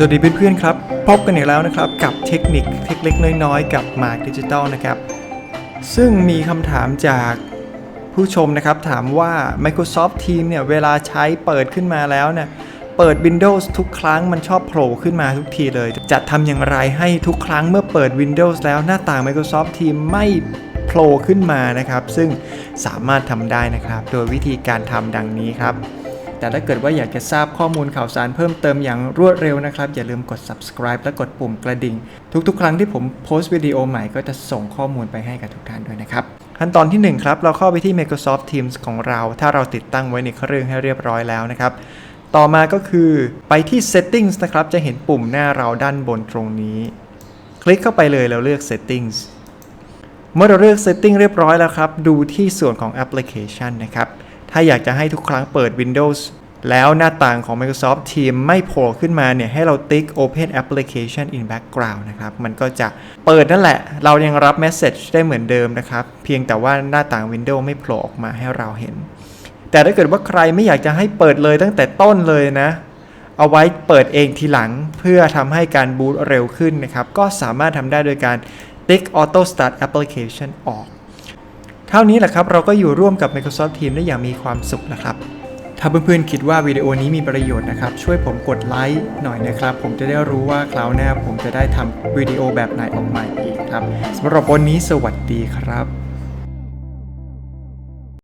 สวัสดีเพื่อนๆครับ พบกันอีกแล้วนะครับ กับเทคนิคเล็กๆน้อยๆ กับ Mark Digital นะครับ ซึ่งมีคำถามจากผู้ชมนะครับ ถามว่า Microsoft Teams เนี่ย เวลาใช้เปิดขึ้นมาแล้วเนี่ย เปิด Windows ทุกครั้งมันชอบโผล่ขึ้นมาทุกทีเลย จะทำอย่างไรให้ทุกครั้งเมื่อเปิด Windows แล้วหน้าต่าง Microsoft Teams ไม่โผล่ขึ้นมานะครับ ซึ่งสามารถทำได้นะครับ โดยวิธีการทำดังนี้ครับ แต่ถ้าเกิดว่าอยากจะทราบข้อมูลข่าวสารเพิ่มเติมอย่างรวดเร็วนะครับ อย่าลืมกด subscribe และกดปุ่มกระดิ่ง ทุกๆ ครั้งที่ผมโพสต์วิดีโอใหม่ก็จะส่งข้อมูลไปให้กับทุกท่านด้วยนะครับขั้นตอนที่1ครับเราเข้าไปที่ Microsoft Teams ของเรา ถ้าเราติดตั้งไว้ในเครื่องให้เรียบร้อยแล้วนะครับต่อมาก็คือไปที่ settings นะครับ จะเห็นปุ่มหน้าเราด้านบนตรงนี้ คลิกเข้าไปเลยแล้วเลือก settings เมื่อเราเลือก setting เรียบร้อยแล้วครับ ดูที่ส่วนของ application นะครับ ถ้าอยากจะให้ทุกครั้งเปิด Windows แล้วหน้าต่างของ Microsoft Teams ไม่โผล่ขึ้นมาเนี่ย ให้เราติ๊ก Open Application in Background นะครับ มันก็จะเปิดนั่นแหละ เรายังรับ Message ได้เหมือนเดิมนะครับ เพียงแต่ว่าหน้าต่าง Windows ไม่โผล่ออกมาให้เราเห็น แต่ถ้าเกิดว่าใครไม่อยากจะให้เปิดเลยตั้งแต่ต้นเลยนะ เอาไว้เปิดเองทีหลังเพื่อทำให้การบูตเร็วขึ้นนะครับ ก็สามารถทำได้โดยการติ๊ก Auto Start Application ออก เท่านี้แหละครับเราก็อยู่ร่วมกับ Microsoft Teams ได้อย่างมีความสุขนะครับ ถ้าเพื่อนๆคิดว่าวิดีโอนี้มีประโยชน์นะครับ ช่วยผมกดไลค์หน่อยนะครับ ผมจะได้รู้ว่าคราวหน้าผมจะได้ทำวิดีโอแบบไหนออกมาอีกครับสำหรับวันนี้สวัสดีครับ